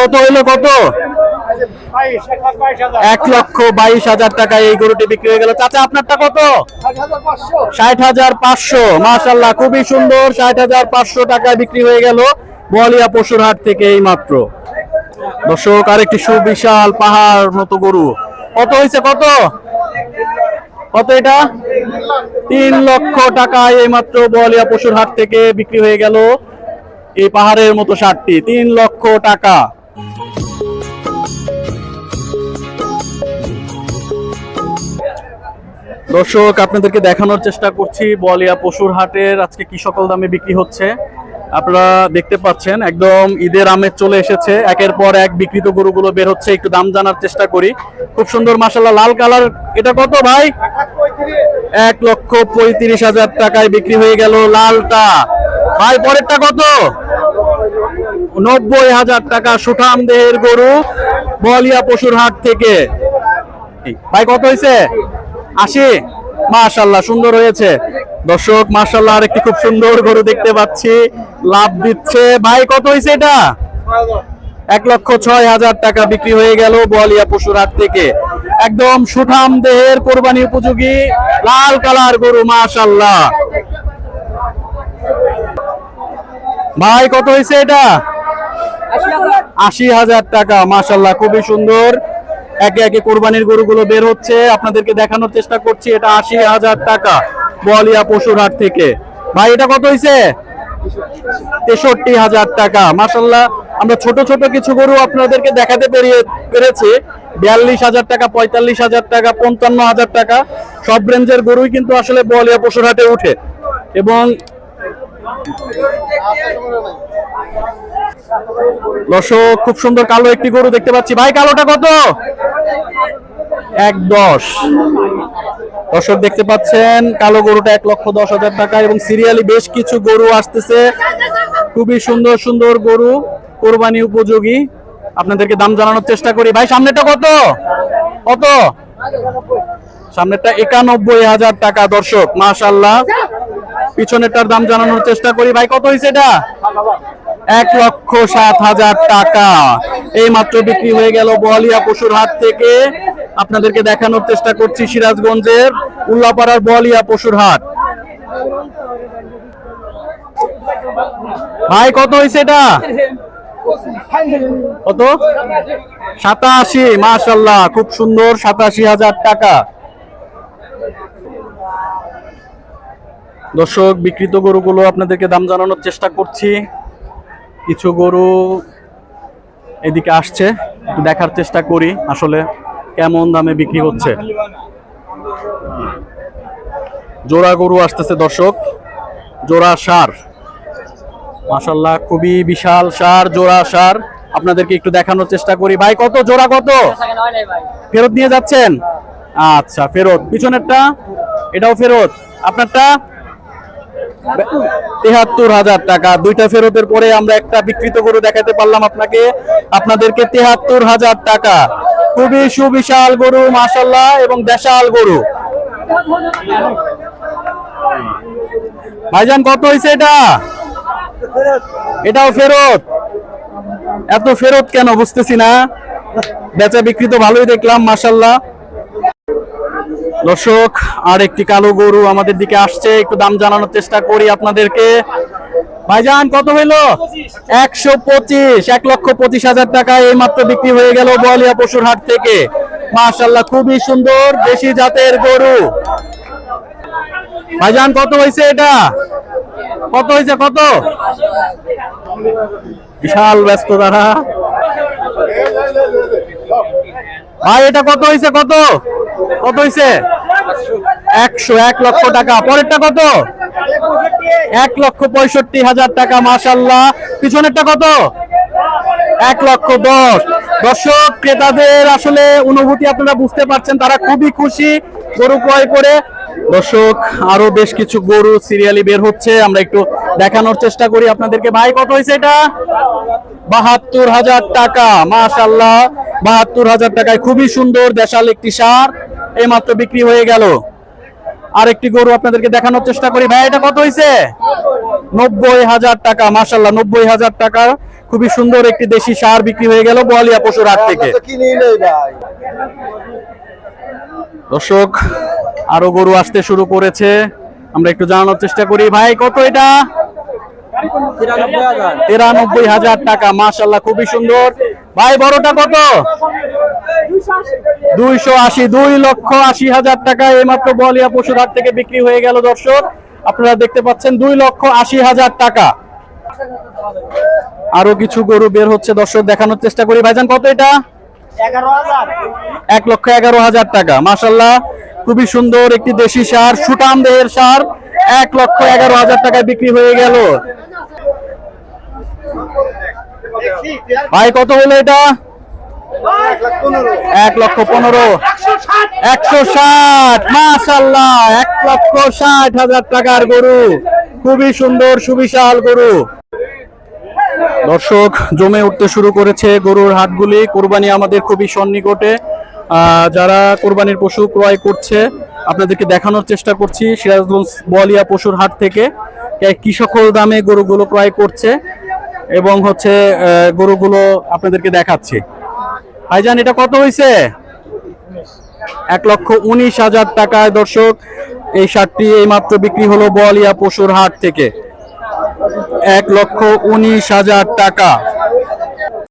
কত হইল কত? এক লক্ষ বাইশ হাজার টাকায় এই গরুটি বিক্রি হয়ে গেল। চাচা, আপনারটা কত? ষাট হাজার পাঁচশো। মাশাল্লাহ খুবই সুন্দর। ষাট হাজার পাঁচশো টাকায় বিক্রি হয়ে গেল বলিয়া পশুর হাট থেকে এই মাত্র। দর্শক, আরেকটি সুবিশাল পাহাড় মতো গরু। কত হয়েছে কত? কত এটা? তিন লক্ষ টাকায় এই মাত্র বলিয়া পশুর হাট থেকে বিক্রি হয়ে গেল এই পাহাড়ের মতো ষাটটি তিন লক্ষ টাকা। দর্শক, আপনাদেরকে দেখানোর চেষ্টা করছি বলিয়া পশুর হাটের আজকে কি সকল দামে বিক্রি হচ্ছে। আপনারা দেখতে পাচ্ছেন, একদম ঈদের আমেজ চলে এসেছে। একের পর এক বিক্রিত গরুগুলো বের হচ্ছে, একটু দাম জানার চেষ্টা করি। খুব সুন্দর মাসাল্লাহ লাল কালার। এটা কত ভাই? এক লক্ষ পঁয়ত্রিশ হাজার টাকায় বিক্রি হয়ে গেল লালটা। ভাই, পরেরটা কত? নব্বই হাজার টাকা সুঠাম দেহের গরু বলিয়া পশুর হাট থেকে। ভাই, কত হয়েছে আশি? মাশাল্লাহ, সুন্দর হয়েছে। দর্শক, মাশাল্লাহ, আরেকটি খুব সুন্দর গরু দেখতে পাচ্ছি। লাভ দিচ্ছে। ভাই, কত হয়েছে এটা? এক লক্ষ ছয় হাজার টাকা বিক্রি হয়ে গেল বলিয়া পশুর হাট থেকে। একদম সুঠাম দেহের কোরবানি উপযোগী লাল কালার গরু, মাশাল্লাহ। ভাই, কত হয়েছে এটা? আশি হাজার টাকা মাশাল্লাহ খুবই সুন্দর। একে একে কোরবানির গরুগুলো বের হচ্ছে। আপনাদেরকে দেখানোর চেষ্টা করছি, এটা আশি হাজার টাকা বলিয়া পশুর হাট থেকে। ভাই, এটা কত হয়েছে তেষট্টি হাজার টাকা মাশাল্লাহ আমরা ছোট ছোট কিছু গরু আপনাদেরকে দেখাতে পেরেছি। বিয়াল্লিশ হাজার টাকা, পঁয়তাল্লিশ হাজার টাকা, পঞ্চান্ন হাজার টাকা। সব রেঞ্জের গরুই কিন্তু আসলে বলিয়া পশুর হাটে উঠে। এবং দর্শক, খুব সুন্দর কালো একটি গরু দেখতে পাচ্ছি। ভাই, কালোটা কত? এক দশ। দর্শক দেখতে পাচ্ছেন, কালো গরুটা এক লক্ষ দশ হাজার টাকা এবং সিরিয়ালি বেশ কিছু গরু আসতেছে। খুবই সুন্দর সুন্দর গরু, কোরবানি উপযোগী। আপনাদেরকে দাম জানানোর চেষ্টা করি। ভাই সামনেটা কত? কত? সামনেরটা একানব্বই হাজার টাকা, দর্শক মাশাল্লাহ পিছনেরটার দাম জানানোর চেষ্টা করি। ভাই, কত হয়েছে এটা? এক লক্ষ সাত হাজার টাকা। এই মাত্র বিক্রি হয়ে গেল বলিয়া পশুর হাট থেকে। আপনাদেরকে দেখানোর চেষ্টা করছি সিরাজগঞ্জের উল্লাপাড়ার বলিয়া পশুর হাট। ভাই, কত হয়েছে এটা? কত? সাতাশি, মাশাল্লাহ, খুব সুন্দর, সাতাশি হাজার টাকা। দর্শক বিকৃত গরুগুলো আপনাদেরকে দাম জানানোর চেষ্টা করছি। কিছু গরু এদিকে আসছে দেখার চেষ্টা করি আসলে কেমন দামে বিক্রি হচ্ছে। জোড়া গরু আসতেছে দর্শক, জোড়া সার। মাশাল্লাহ খুবই বিশাল সার, জোড়া সার। আপনাদেরকে একটু দেখানোর চেষ্টা করি। ভাই, কত? জোড়া কত? ফেরত নিয়ে যাচ্ছেন? আচ্ছা ফেরত। পিছনেরটা? এটাও ফেরত। আপনারটা? তেহাত্তর হাজার টাকা। দুইটা ফেরতের পরে আমরা একটা বিকৃত করে দেখাতে পারলাম আপনাকে। আপনাদেরকে তেহাত্তর হাজার টাকা। খুবই সুবিশাল গরু মাসাল্লাহ এবং দেশাল গরু। ভাইজান, কত হয়েছে এটা? এটাও ফেরত। এত ফেরত কেন? বুঝতেছি না। বেচা বিক্রি তো ভালোই দেখলাম মাসাল্লাহ দর্শক আর একটি কালো গরু আমাদের দিকে আসছে, একটু দাম জানানোর চেষ্টা করি আপনাদেরকে। ভাইজান, কত হইল? একশো পঁচিশ, এক লক্ষ পঁচিশ হাজার টাকা এই মাত্র বিক্রি হয়ে গেল বলিয়া পশুর হাট থেকে। মাশাল্লাহ খুবই সুন্দর দেশি জাতের গরু। ভাইজান, কত হয়েছে এটা? কত হয়েছে কত? বিশাল ব্যস্ত তারা ভাই, এটা কত হয়েছে কত? কত হয়েছে একশো এক লক্ষ টাকা। পরেরটা কত? এক লক্ষ পঁয়ষট্টি হাজার টাকা মাসাল্লাহ পিছনেরটা কত? এক লক্ষ দশ। দর্শক, ক্রেতাদের আসলে অনুভূতি আপনারা বুঝতে পারছেন, তারা খুবই খুশি, গরু ক্রয় করে। দর্শক, আরও বেশ কিছু গরু সিরিয়ালি বের হচ্ছে, আমরা একটু দেখানোর চেষ্টা করি আপনাদেরকে। ভাই, কত হয়েছে এটা? বাহাত্তর হাজার টাকা মাশাল্লাহ বাহাত্তর হাজার টাকায় খুবই সুন্দর, দেশাল একটি সার এই মাত্র বিক্রি হয়ে গেল। আরেকটি গরু আপনাদেরকে দেখানোর চেষ্টা করি। ভাই এটা কত হয়েছে নব্বই হাজার টাকা মাসাল্লাহ নব্বই হাজার টাকা খুবই সুন্দর একটি দেশি সার বিক্রি হয়ে গেল বোয়ালিয়া পশুর হাট থেকে। দর্শক আরও গরু আসতে শুরু করেছে। আমরা একটু জানানোর চেষ্টা করি। ভাই কত এটা? তিরানব্বই হাজার টাকা মাশাল্লাহ খুবই সুন্দর। ভাই বড়টা কত? দুইশো আশি দুই লক্ষ আশি হাজার টাকা এইমাত্র বলিয়া পশুর হাট থেকে বিক্রি হয়ে গেল দর্শক। আপনারা দেখতে পাচ্ছেন দুই লক্ষ আশি হাজার টাকা। আরও কিছু গরু বের হচ্ছে দর্শক দেখানোর চেষ্টা করি। ভাইজান কত এটা? এক লক্ষ এগারো হাজার টাকা মাসাল্লাহ খুবই সুন্দর একটি দেশি সার সুটাম দেহের সার এক লক্ষ এগারো হাজার টাকায় বিক্রি হয়ে গেল। ভাই, কত হলো এটা? এক লক্ষ পনেরো। একশো ষাট। মাসাল্লাহ এক লক্ষ ষাট হাজার টাকার গরু। খুবই সুন্দর, সুবিশাল গরু। দর্শক, জমে উঠতে শুরু করেছে গরুর হাটগুলি। কোরবানি আমাদের খুবই সন্নিকটে। যারা কোরবানির পশু ক্রয় করছে, আপনাদেরকে দেখানোর চেষ্টা করছি সিরাজগঞ্জ বলিয়া পশুর হাট থেকে। কি সকল দামে গরুগুলো ক্রয় করছে। এবং হচ্ছে গরুগুলো আপনাদেরকে দেখাচ্ছি। ভাইজান, এটা কত হয়েছে এক লক্ষ উনিশ হাজার টাকায়, দর্শক, এই শার্টটি এইমাত্র বিক্রি হলো বলিয়া পশুর হাট থেকে। এক লক্ষ উনিশ হাজার টাকা।